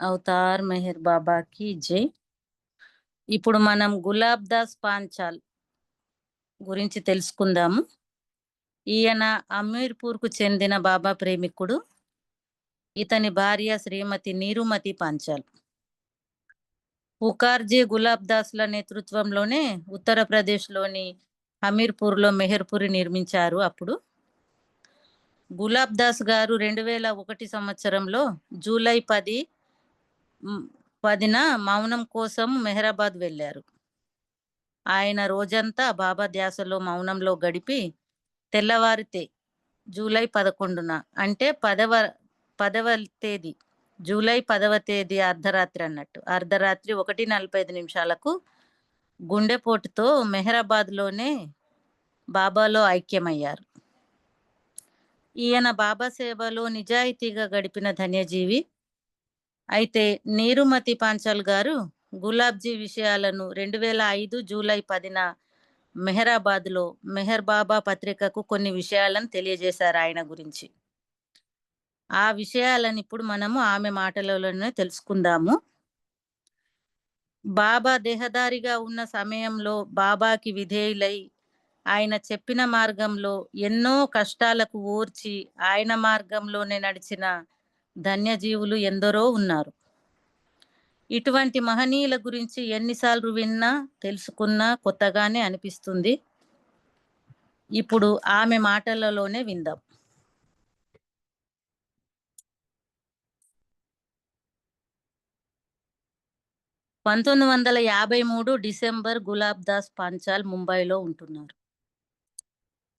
Avatar Meher బాబాకి జై. ఇప్పుడు మనం గులాబ్ దాస్ పాంచాల్ గురించి తెలుసుకుందాము. ఈయన అమీర్పూర్కు చెందిన బాబా ప్రేమికుడు. ఇతని భార్య శ్రీమతి నీరుమతి పాంచాల్. పుకార్జీ గులాబ్ దాస్ల నేతృత్వంలోనే ఉత్తరప్రదేశ్లోని హమీర్పూర్లో మెహర్పూరి నిర్మించారు అప్పుడు. గులాబ్ దాస్ గారు రెండు వేల ఒకటి సంవత్సరంలో జూలై పది పదిన మౌనం కోసం మెహరాబాద్ వెళ్ళారు. ఆయన రోజంతా బాబా ధ్యాసలో మౌనంలో గడిపి తెల్లవారితే జూలై పదకొండున అంటే పదవ పదవ తేదీ జూలై పదవ తేదీ అర్ధరాత్రి అన్నట్టు. అర్ధరాత్రి ఒకటి నలభై ఐదు నిమిషాలకు గుండెపోటుతో మెహరాబాద్లోనే బాబాలో ఐక్యమయ్యారు. ఈయన బాబా సేవలో నిజాయితీగా గడిపిన ధన్యజీవి. అయితే నీరుమతి పాంచాల్ గారు గులాబ్జీ విషయాలను రెండు వేల ఐదు జూలై పదిన మెహరాబాద్లో మెహర్ బాబా పత్రికకు కొన్ని విషయాలను తెలియజేశారు ఆయన గురించి. ఆ విషయాలను ఇప్పుడు మనము ఆమె మాటలలోనే తెలుసుకుందాము. బాబా దేహదారిగా ఉన్న సమయంలో బాబాకి విధేయులై ఆయన చెప్పిన మార్గంలో ఎన్నో కష్టాలకు ఓర్చి ఆయన మార్గంలోనే నడిచిన ధన్యజీవులు ఎందరో ఉన్నారు. ఇటువంటి మహనీయుల గురించి ఎన్నిసార్లు విన్నా తెలుసుకున్నా కొత్తగానే అనిపిస్తుంది. ఇప్పుడు ఆమె మాటలలోనే విందాం. పంతొమ్మిది వందల యాభై మూడు డిసెంబర్ గులాబ్ దాస్ పాంచాల్ ముంబైలో ఉంటున్నారు.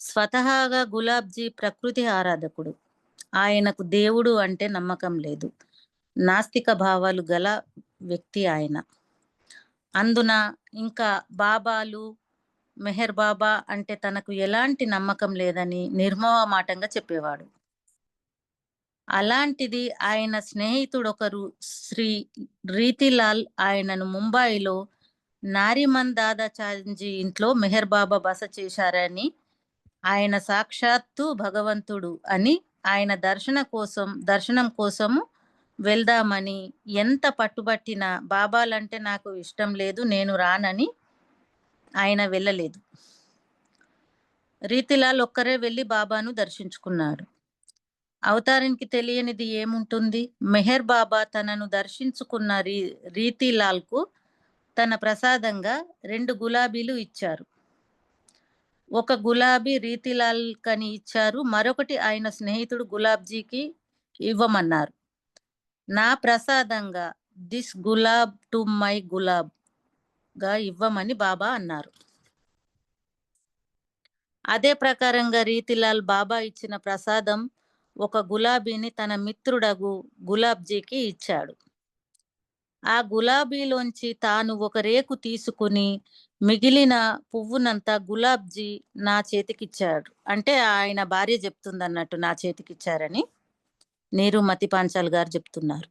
స్వతహాగా గులాబ్జీ ప్రకృతి ఆరాధకుడు. ఆయనకు దేవుడు అంటే నమ్మకం లేదు. నాస్తిక భావాలు గల వ్యక్తి ఆయన. అందున ఇంకా బాబాలు మెహర్ బాబా అంటే తనకు ఎలాంటి నమ్మకం లేదని నిర్మోహమాటంగా చెప్పేవాడు. అలాంటిది ఆయన స్నేహితుడు ఒకరు శ్రీ రీతిలాల్ ఆయనను ముంబైలో నారిమన్ దాదాచాంజీ ఇంట్లో మెహర్ బాబా బస చేశారని ఆయన సాక్షాత్తు భగవంతుడు అని ఆయన దర్శన కోసం దర్శనం కోసము వెళ్దామని ఎంత పట్టుబట్టినా బాబాలంటే నాకు ఇష్టం లేదు నేను రానని ఆయన వెళ్ళలేదు. రీతిలాల్ ఒక్కరే వెళ్ళి బాబాను దర్శించుకున్నాడు. అవతారానికి తెలియనిది ఏముంటుంది? మెహర్ బాబా తనను దర్శించుకున్న రీ రీతిలాల్కు తన ప్రసాదంగా రెండు గులాబీలు ఇచ్చారు. ఒక గులాబీ రీతిలాల్ కని ఇచ్చారు. మరొకటి ఆయన స్నేహితుడు గులాబ్జీకి ఇవ్వమన్నారు. నా ప్రసాదంగా దిస్ గులాబ్ టు మై గులాబ్గా ఇవ్వమని బాబా అన్నారు. అదే ప్రకారంగా రీతిలాల్ బాబా ఇచ్చిన ప్రసాదం ఒక గులాబీని తన మిత్రుడగు గులాబ్జీకి ఇచ్చాడు. ఆ గులాబీలోంచి తాను ఒక రేకు తీసుకుని మిగిలిన పువ్వునంతా గులాబ్జీ నా చేతికిచ్చాడు. అంటే ఆయన భార్య చెప్తుంది అన్నట్టు నా చేతికిచ్చారని నీరు మతి పాంచాల్ గారు చెప్తున్నారు.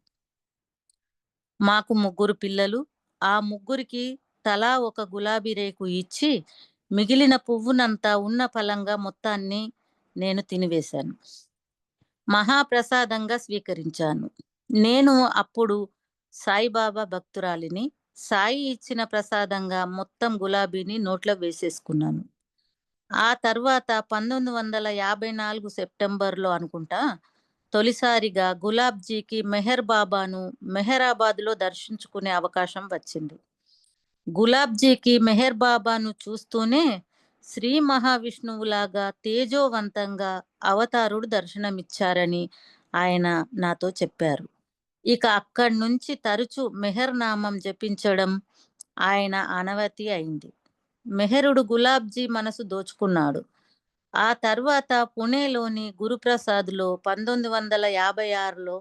మాకు ముగ్గురు పిల్లలు ఆ ముగ్గురికి తలా ఒక గులాబీ రేకు ఇచ్చి మిగిలిన పువ్వునంతా ఉన్న ఫలంగా మొత్తాన్ని నేను తినివేశాను. మహాప్రసాదంగా స్వీకరించాను. నేను అప్పుడు సాయిబాబా భక్తురాలిని సాయి ఇచ్చిన ప్రసాదంగా మొత్తం గులాబీని నోట్లో వేసేసుకున్నాను. ఆ తర్వాత పంతొమ్మిది వందల యాభై నాలుగు సెప్టెంబర్లో అనుకుంటా తొలిసారిగా గులాబ్జీకి మెహర్ బాబాను మెహరాబాద్లో దర్శించుకునే అవకాశం వచ్చింది. గులాబ్జీకి మెహర్ బాబాను చూస్తూనే శ్రీ మహావిష్ణువులాగా తేజోవంతంగా అవతారుడు దర్శనమిచ్చారని ఆయన నాతో చెప్పారు. ఇక అక్కడి నుంచి తరచు మెహర్ నామం జపించడం ఆయన అనవతి అయింది. మెహరుడు గులాబ్జీ మనసు దోచుకున్నాడు. ఆ తర్వాత పుణేలోని గురుప్రసాద్లో పంతొమ్మిది వందల యాభై ఆరులో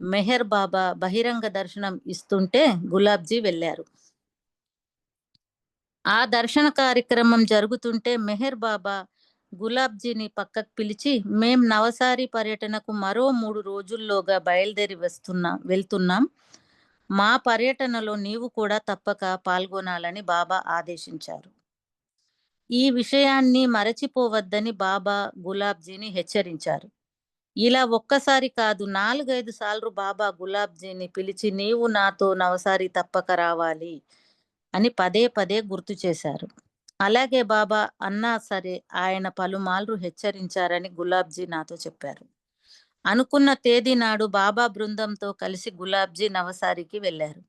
మెహర్ బాబా బహిరంగ దర్శనం ఇస్తుంటే గులాబ్జీ వెళ్ళారు. ఆ దర్శన కార్యక్రమం జరుగుతుంటే మెహర్ బాబా గులాబ్జీని పక్కకు పిలిచి మేం నవసారి పర్యటనకు మరో మూడు రోజుల్లోగా బయలుదేరి వస్తున్నా వెళ్తున్నాం. మా పర్యటనలో నీవు కూడా తప్పక పాల్గొనాలని బాబా ఆదేశించారు. ఈ విషయాన్ని మరచిపోవద్దని బాబా గులాబ్జీని హెచ్చరించారు. ఇలా ఒక్కసారి కాదు 4, 5 సార్లు బాబా గులాబ్జీని పిలిచి నీవు నాతో నవసారి తప్పక రావాలి అని పదే పదే గుర్తు చేశారు. అలాగే బాబా అన్నా సరే ఆయన పలుమార్లు హెచ్చరించారని గులాబ్జీ నాతో చెప్పారు. అనుకున్న తేదీ నాడు బాబా బృందంతో కలిసి గులాబ్జీ నవసారికి వెళ్ళారు.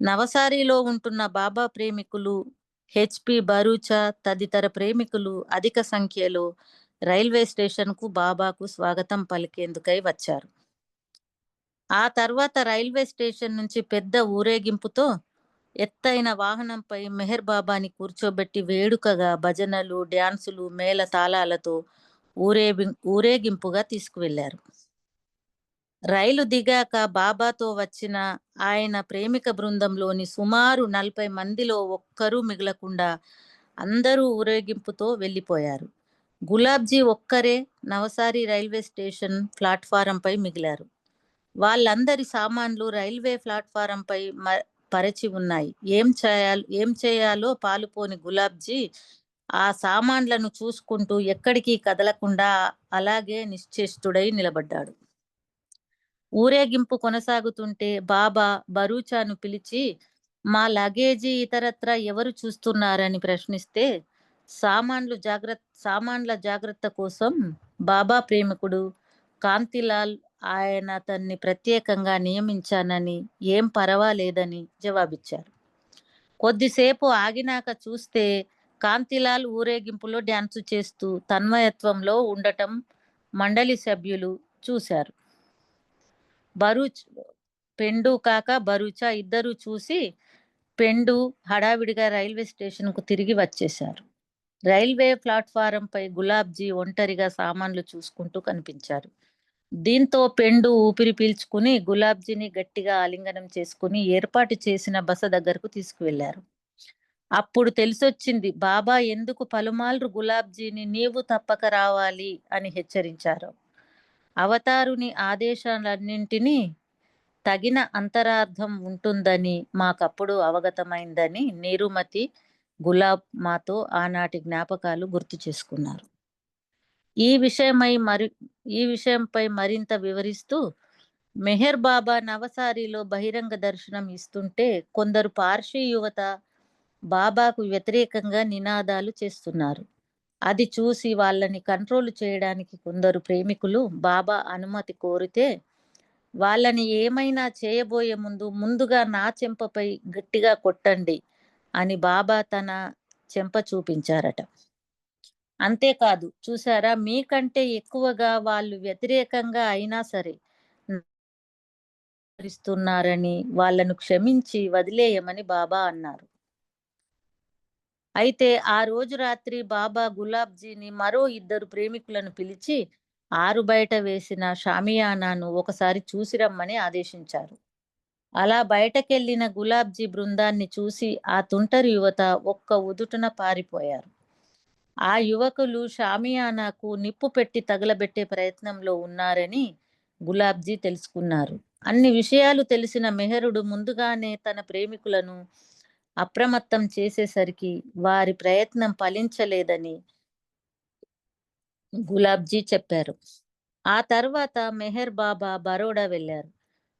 నవసారిలో ఉంటున్న బాబా ప్రేమికులు హెచ్‌పి బరూచా తదితర ప్రేమికులు అధిక సంఖ్యలో రైల్వే స్టేషన్‌కు బాబాకు స్వాగతం పలికేందుకై వచ్చారు. ఆ తర్వాత రైల్వే స్టేషన్ నుంచి పెద్ద ఊరేగింపుతో ఎత్తైన వాహనంపై మెహర్ బాబాని కూర్చోబెట్టి వేడుకగా భజనలు, డ్యాన్సులు, మేళ తాళాలతో ఊరేగి ఊరేగింపుగా తీసుకువెళ్ళారు. రైలు దిగాక బాబాతో వచ్చిన ఆయన ప్రేమిక బృందంలోని సుమారు 40 మందిలో ఒక్కరూ మిగలకుండా అందరూ ఊరేగింపుతో వెళ్ళిపోయారు. గులాబ్జీ ఒక్కరే నవసారి రైల్వే స్టేషన్ ప్లాట్‌ఫారంపై మిగిలారు. వాళ్ళందరి సామాన్లు రైల్వే ప్లాట్‌ఫారంపై మ పరచి ఉన్నాయి. ఏం చేయాలి ఏం చేయాలో పాలుపోని గులాబ్జీ ఆ సామాన్లను చూసుకుంటూ ఎక్కడికి కదలకుండా అలాగే నిశ్చేష్టుడై నిలబడ్డాడు. ఊరేగింపు కొనసాగుతుంటే బాబా బరూచాను పిలిచి మా లగేజీ ఇతరత్ర ఎవరు చూస్తున్నారని ప్రశ్నిస్తే సామాన్లు జాగ్రత్త సామాన్ల జాగ్రత్త కోసం బాబా ప్రేమికుడు కాంతిలాల్ ఆయన అతన్ని ప్రత్యేకంగా నియమించానని ఏం పర్వాలేదని జవాబిచ్చారు. కొద్దిసేపు ఆగినాక చూస్తే కాంతిలాల్ ఊరేగింపులో డ్యాన్సు చేస్తూ తన్మయత్వంలో ఉండటం మండలి సభ్యులు చూశారు. బరూచ్ పెండు కాక బరూచా ఇద్దరూ చూసి పెండు హడావిడిగా రైల్వే స్టేషన్‌కు తిరిగి వచ్చేశారు. రైల్వే ప్లాట్‌ఫారంపై గులాబ్జీ ఒంటరిగా సామాన్లు చూసుకుంటూ కనిపించారు. దీంతో పెండు ఊపిరి పీల్చుకుని గులాబ్జీని గట్టిగా ఆలింగనం చేసుకుని ఏర్పాటు చేసిన బస దగ్గరకు తీసుకువెళ్ళారు. అప్పుడు తెలిసొచ్చింది బాబా ఎందుకు పలుమార్లు గులాబ్జీని నీవు తప్పక రావాలి అని హెచ్చరించారు అవతారుని ఆదేశాలన్నింటినీ తగిన అంతరార్థం ఉంటుందని మాకప్పుడు అవగతమైందని నీరుమతి గులాబ్ మాతో ఆనాటి జ్ఞాపకాలు గుర్తు చేసుకున్నారు. ఈ విషయమై మరి ఈ విషయంపై మరింత వివరిస్తూ మెహర్ బాబా నవసారిలో బహిరంగ దర్శనం ఇస్తుంటే కొందరు పార్సీ యువత బాబాకు వ్యతిరేకంగా నినాదాలు చేస్తున్నారు. అది చూసి వాళ్ళని కంట్రోల్ చేయడానికి కొందరు ప్రేమికులు బాబా అనుమతి కోరితే వాళ్ళని ఏమైనా చేయబోయే ముందు ముందుగా నా చెంపపై గట్టిగా కొట్టండి అని బాబా తన చెంప చూపించారట. అంతేకాదు చూసారా మీకంటే ఎక్కువగా వాళ్ళు వ్యతిరేకంగా అయినా సరే స్తున్నారని వాళ్ళను క్షమించి వదిలేయమని బాబా అన్నారు. అయితే ఆ రోజు రాత్రి బాబా గులాబ్జీని మరో ఇద్దరు ప్రేమికులను పిలిచి ఆరు బయట వేసిన షామియానాను ఒకసారి చూసి రమ్మని ఆదేశించారు. అలా బయటకెళ్ళిన గులాబ్జీ బృందాన్ని చూసి ఆ తుంటరి యువత ఒక్క ఉదుటున పారిపోయారు. ఆ యువకులు షామియానాకు నిప్పు పెట్టి తగలబెట్టే ప్రయత్నంలో ఉన్నారని గులాబ్జీ తెలుసుకున్నారు. అన్ని విషయాలు తెలిసిన మెహరుడు ముందుగానే తన ప్రేమికులను అప్రమత్తం చేసేసరికి వారి ప్రయత్నం ఫలించలేదని గులాబ్జీ చెప్పారు. ఆ తర్వాత మెహర్ బాబా బరోడా వెళ్ళారు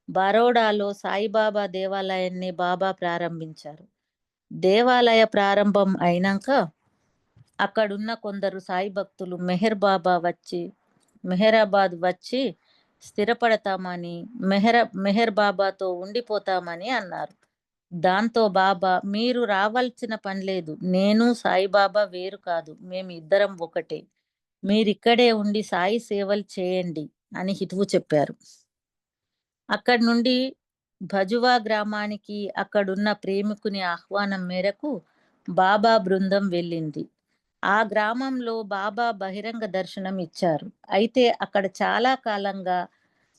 బరోడాలో సాయిబాబా దేవాలయాన్ని బాబా ప్రారంభించారు. దేవాలయ ప్రారంభం అయినాక అక్కడున్న కొందరు సాయి భక్తులు మెహర్ బాబా వచ్చి మెహరాబాద్ వచ్చి స్థిరపడతామని మెహర మెహర్ బాబాతో ఉండిపోతామని అన్నారు. దాంతో బాబా మీరు రావాల్సిన పని లేదు నేను సాయిబాబా వేరు కాదు. మేము ఇద్దరం ఒకటే. మీరిక్కడే ఉండి సాయి సేవలు చేయండి అని హితువు చెప్పారు. అక్కడి నుండి భజువా గ్రామానికి అక్కడున్న ప్రేమికుని ఆహ్వానం మేరకు బాబా బృందం వెళ్ళింది. ఆ గ్రామంలో బాబా బహిరంగ దర్శనం ఇచ్చారు. అయితే అక్కడ చాలా కాలంగా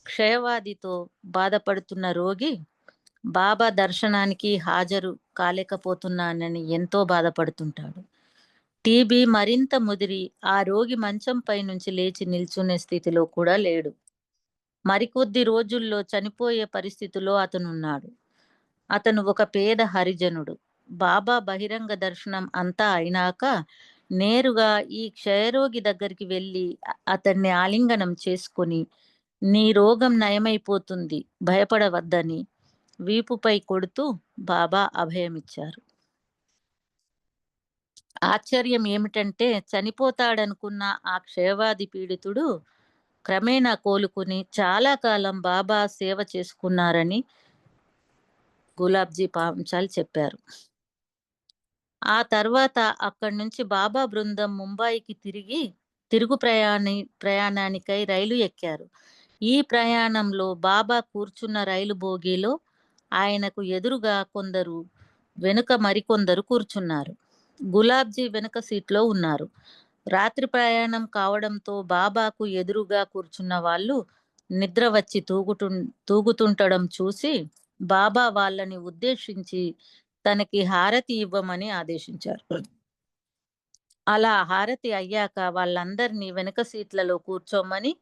క్షయవాదితో బాధపడుతున్న రోగి బాబా దర్శనానికి హాజరు కాలేకపోతున్నానని ఎంతో బాధపడుతుంటాడు. టీబీ మరింత ముదిరి ఆ రోగి మంచంపై నుంచి లేచి నిల్చునే స్థితిలో కూడా లేడు. మరికొద్ది రోజుల్లో చనిపోయే పరిస్థితిలో అతనున్నాడు. అతను ఒక పేద హరిజనుడు. బాబా బహిరంగ దర్శనం అంతా అయినాక నేరుగా ఈ క్షయరోగి దగ్గరికి వెళ్ళి అతన్ని ఆలింగనం చేసుకొని నీ రోగం నయమైపోతుంది భయపడవద్దని వీపుపై కొడుతూ బాబా అభయమిచ్చారు. ఆశ్చర్యం ఏమిటంటే చనిపోతాడనుకున్న ఆ క్షయవాది పీడితుడు క్రమేణా కోలుకుని చాలా కాలం బాబా సేవ చేసుకున్నారని గులాబ్జీ పాంచాల్ చెప్పారు. ఆ తర్వాత అక్కడి నుంచి బాబా బృందం ముంబాయికి తిరిగి తిరుగు ప్రయాణి ప్రయాణానికై రైలు ఎక్కారు. ఈ ప్రయాణంలో బాబా కూర్చున్న రైలు బోగీలో ఆయనకు ఎదురుగా కొందరు వెనుక మరికొందరు కూర్చున్నారు. గులాబ్జీ వెనుక సీట్లో ఉన్నారు. రాత్రి ప్రయాణం కావడంతో బాబాకు ఎదురుగా కూర్చున్న వాళ్ళు నిద్ర వచ్చి తూగుతు తూగుతుంటడం చూసి బాబా వాళ్ళని ఉద్దేశించి తనకి హారతి ఇవ్వమని ఆదేశించారు. అలా హారతి అయ్యాక వాళ్ళందరినీ వెనక సీట్లలో కూర్చోమని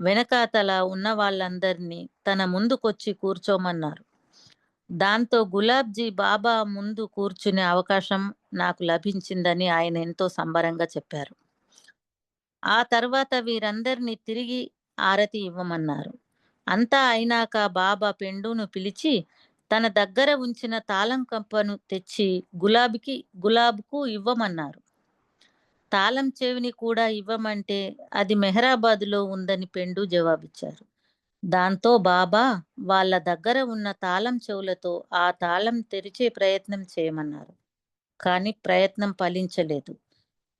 వెనకాతల ఉన్న వాళ్ళందరినీ తన ముందుకొచ్చి కూర్చోమన్నారు. దాంతో గులాబ్జీ బాబా ముందు కూర్చునే అవకాశం నాకు లభించిందని ఆయన ఎంతో సంబరంగా చెప్పారు. ఆ తర్వాత వీరందరినీ తిరిగి ఆరతి ఇవ్వమన్నారు. అంతా అయినాక బాబా పెండును పిలిచి తన దగ్గర ఉంచిన తాళం కంపను తెచ్చి గులాబీకి గులాబ్కు ఇవ్వమన్నారు. తాళం చెవిని కూడా ఇవ్వమంటే అది మెహరాబాద్లో ఉందని పెండు జవాబిచ్చారు. దాంతో బాబా వాళ్ళ దగ్గర ఉన్న తాళం చెవులతో ఆ తాళం తెరిచే ప్రయత్నం చేయమన్నారు. కానీ ప్రయత్నం ఫలించలేదు.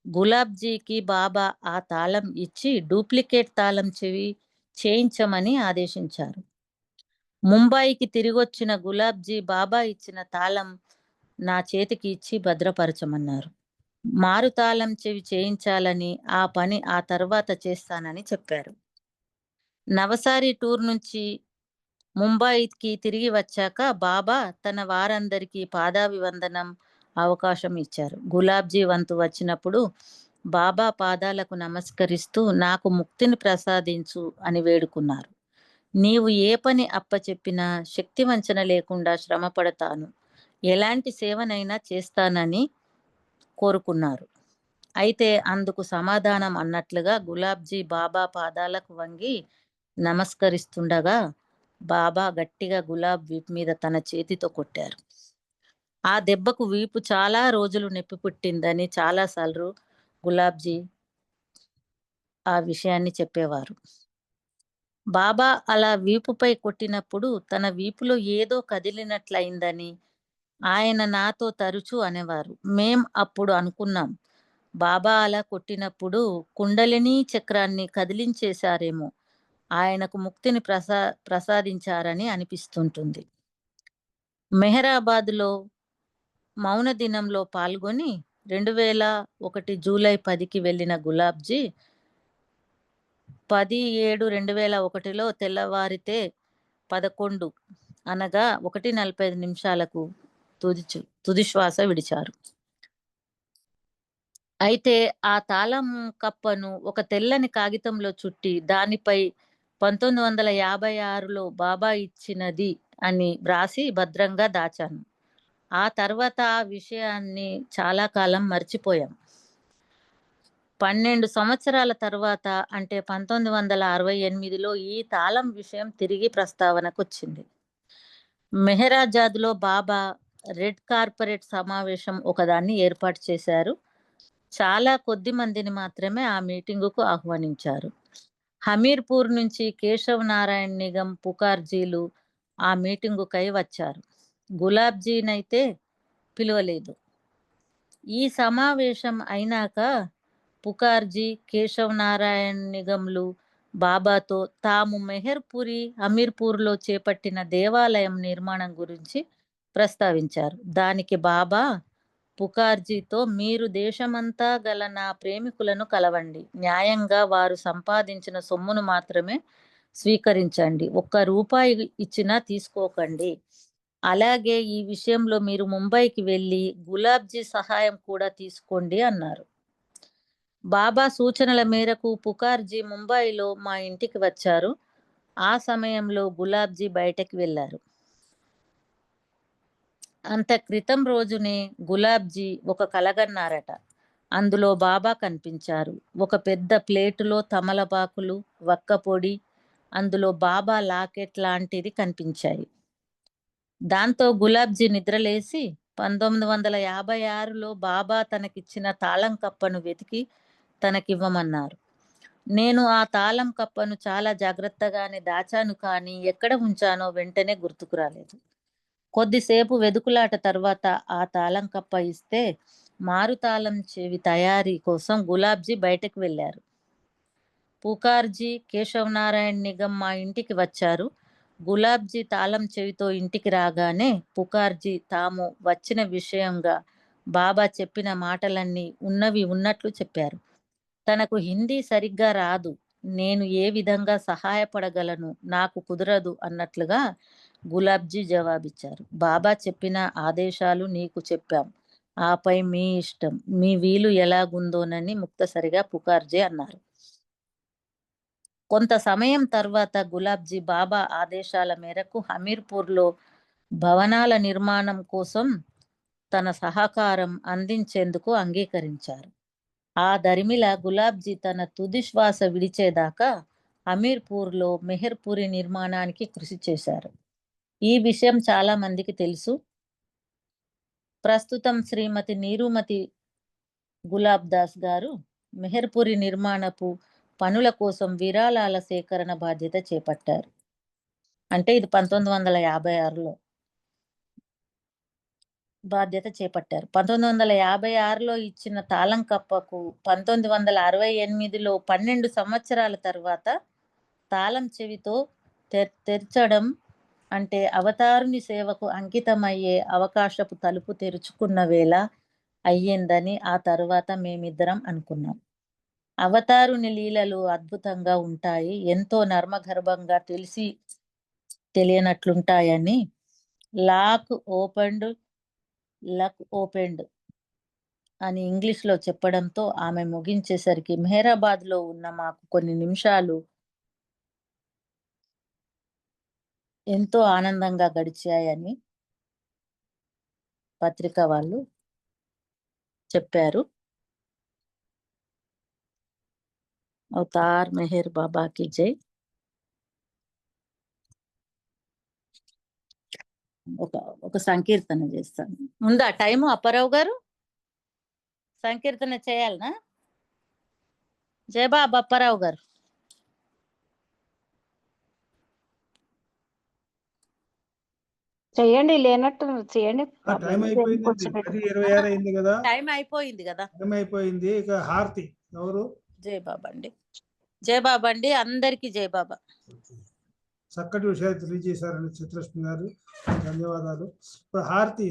గులాబ్జీకి బాబా ఆ తాళం ఇచ్చి డూప్లికేట్ తాళం చెవి చేయించమని ఆదేశించారు. ముంబాయికి తిరిగొచ్చిన గులాబ్జీ బాబా ఇచ్చిన తాళం నా చేతికి ఇచ్చి భద్రపరచమన్నారు. మారు తాళం చెవి చేయించాలని ఆ పని ఆ తర్వాత చేస్తానని చెప్పారు. నవసారి టూర్ నుంచి ముంబాయికి తిరిగి వచ్చాక బాబా తన వారందరికీ పాదాభివందనం అవకాశం ఇచ్చారు. గులాబ్జీ వంతు వచ్చినప్పుడు బాబా పాదాలకు నమస్కరిస్తూ నాకు ముక్తిని ప్రసాదించు అని వేడుకున్నారు. నీవు ఏ పని అప్పచెప్పినా శక్తి వంచన లేకుండా శ్రమ పడతాను. ఎలాంటి సేవనైనా చేస్తానని కోరుకున్నారు. అయితే అందుకు సమాధానం అన్నట్లుగా గులాబ్జీ బాబా పాదాలకు వంగి నమస్కరిస్తుండగా బాబా గట్టిగా గులాబ్ వీపు మీద తన చేతితో కొట్టారు. ఆ దెబ్బకు వీపు చాలా రోజులు నొప్పి పుట్టిందని చాలాసార్లు గులాబ్జీ ఆ విషయాన్ని చెప్పేవారు. బాబా అలా వీపుపై కొట్టినప్పుడు తన వీపులో ఏదో కదిలినట్లయిందని ఆయన నాతో తరచూ అనేవారు. మేం అప్పుడు అనుకున్నాం. బాబా అలా కొట్టినప్పుడు కుండలిని చక్రాన్ని కదిలించేశారేమో. ఆయనకు ముక్తిని ప్రసా ప్రసాదించారని అనిపిస్తుంటుంది. మెహరాబాద్లో మౌన దినంలో పాల్గొని రెండు వేల ఒకటి జూలై పదికి వెళ్ళిన గులాబ్జీ పది ఏడు రెండు వేల ఒకటిలో తెల్లవారితే పదకొండు అనగా ఒకటి నలభై ఐదు నిమిషాలకు తుదిచు తుదిశ్వాస తుది శ్వాస విడిచారు. అయితే ఆ తాళం కప్పను ఒక తెల్లని కాగితంలో చుట్టి దానిపై పంతొమ్మిది వందల యాభై ఆరులో బాబా ఇచ్చినది అని వ్రాసి భద్రంగా దాచాను. ఆ తర్వాత ఆ విషయాన్ని చాలా కాలం మర్చిపోయాం. పన్నెండు సంవత్సరాల తర్వాత అంటే పంతొమ్మిది వందల అరవై ఎనిమిదిలో ఈ తాళం విషయం తిరిగి ప్రస్తావనకు వచ్చింది మెహరాజాద్లో బాబా రెడ్ కార్పొరేట్ సమావేశం ఒకదాన్ని ఏర్పాటు చేశారు. చాలా కొద్ది మందిని మాత్రమే ఆ మీటింగుకు ఆహ్వానించారు. హమీర్పూర్ నుంచి కేశవ్ నారాయణ్ నిగం పుకార్జీలు ఆ మీటింగుకై వచ్చారు. గులాబ్జీనైతే పిలవలేదు. ఈ సమావేశం అయినాక పుకార్జీ కేశవ్ నారాయణ్ నిగమ్లు బాబాతో తాము మెహర్పురి అమీర్పూర్లో చేపట్టిన దేవాలయం నిర్మాణం గురించి ప్రస్తావించారు. దానికి బాబా పుకార్జీతో మీరు దేశమంతా గల నా ప్రేమికులను కలవండి. న్యాయంగా వారు సంపాదించిన సొమ్మును మాత్రమే స్వీకరించండి. ఒక్క రూపాయి ఇచ్చినా తీసుకోకండి. అలాగే ఈ విషయంలో మీరు ముంబైకి వెళ్ళి గులాబ్జీ సహాయం కూడా తీసుకోండి అన్నారు. బాబా సూచనల మేరకు పుకార్జీ ముంబైలో మా ఇంటికి వచ్చారు. ఆ సమయంలో గులాబ్జీ బయటకు వెళ్ళారు. అంత క్రితం రోజునే గులాబ్జీ ఒక కలగన్నారట. అందులో బాబా కనిపించారు. ఒక పెద్ద ప్లేటులో తమలపాకులు వక్క పొడి అందులో బాబా లాకెట్ లాంటిది కనిపించాయి. దాంతో గులాబ్జీ నిద్రలేసి పంతొమ్మిది వందల యాభై ఆరులో బాబా తనకిచ్చిన తాళం కప్పను వెతికి తనకివ్వమన్నారు. నేను ఆ తాళం కప్పను చాలా జాగ్రత్తగానే దాచాను కానీ ఎక్కడ ఉంచానో వెంటనే గుర్తుకు రాలేదు. కొద్దిసేపు వెదుకులాట తర్వాత ఆ తాళం కప్ప ఇస్తే మారుతాళం చెవి తయారీ కోసం గులాబ్జీ బయటకు వెళ్ళారు. పుకార్జీ కేశవ నారాయణ్ నిగం మా ఇంటికి వచ్చారు. గులాబ్జీ తాళం చెవితో ఇంటికి రాగానే పుకార్జీ తాము వచ్చిన విషయంగా బాబా చెప్పిన మాటలన్నీ ఉన్నవి ఉన్నట్లు చెప్పారు. తనకు హిందీ సరిగ్గా రాదు. నేను ఏ విధంగా సహాయపడగలను? నాకు కుదరదు అన్నట్లుగా గులాబ్జీ జవాబిచ్చారు. బాబా చెప్పిన ఆదేశాలు నీకు చెప్పాం. ఆపై మీ ఇష్టం. మీ వీలు ఎలాగుందోనని ముక్తసరిగా పుకార్జీ అన్నారు. కొంత సమయం తర్వాత గులాబ్జీ బాబా ఆదేశాల మేరకు హమీర్పూర్లో భవనాల నిర్మాణం కోసం తన సహకారం అందించేందుకు అంగీకరించారు. ఆ దరిమిల గులాబ్జీ తన తుది శ్వాస విడిచేదాకా హమీర్పూర్లో మెహర్పూరి నిర్మాణానికి కృషి చేశారు. ఈ విషయం చాలా మందికి తెలుసు. ప్రస్తుతం శ్రీమతి నీరుమతి గులాబ్ దాస్ గారు మెహర్పూరి నిర్మాణపు పనుల కోసం విరాళాల సేకరణ బాధ్యత చేపట్టారు. అంటే ఇది పంతొమ్మిది వందల యాభై ఆరులో. బాధ్యత చేపట్టారు. పంతొమ్మిది వందల యాభై ఆరులో ఇచ్చిన తాళం కప్పకు పంతొమ్మిది వందల అరవై ఎనిమిదిలో పన్నెండు సంవత్సరాల తర్వాత తాళం చెవితో తె తెరచడం అంటే అవతారుని సేవకు అంకితమయ్యే అవకాశపు తలుపు తెరుచుకున్న వేళ అయ్యిందని ఆ తర్వాత మేమిద్దరం అనుకున్నాం. అవతారుని లీలలు అద్భుతంగా ఉంటాయి. ఎంతో నర్మగర్భంగా తెలిసి తెలియనట్లుంటాయని లాక్ ఓపెన్డ్ లక్ ఓపెన్డ్ అని ఇంగ్లీష్లో చెప్పడంతో ఆమె ముగించేసరికి మెహరాబాద్లో ఉన్న మాకు కొన్ని నిమిషాలు ఎంతో ఆనందంగా గడిచాయని పత్రిక వాళ్ళు చెప్పారు. అవతార్ మెహర్ బాబాకి జై. ఒక ఒక సంకీర్తన చేస్తాను. ఉందా? టైము? అప్పారావు గారు? సంకీర్తన చేయాలనా? జయబాబు అప్పారావు గారు. చెయ్యండి లేనట్టు చేయండి టైం అయిపోయింది. కూర్చోబెట్టు. పది ఇరవై ఆరు అయింది కదా. టైం అయిపోయింది కదా. టైం అయిపోయింది. ఇక హారతి. ఎవరు? జై బాబా అండి. జై బాబా అండి. అందరికీ జై బాబా చక్కటి విషయాలు తెలియజేశారని చిత్రలక్ష్మి గారు. ధన్యవాదాలు. ఇప్పుడు హారతి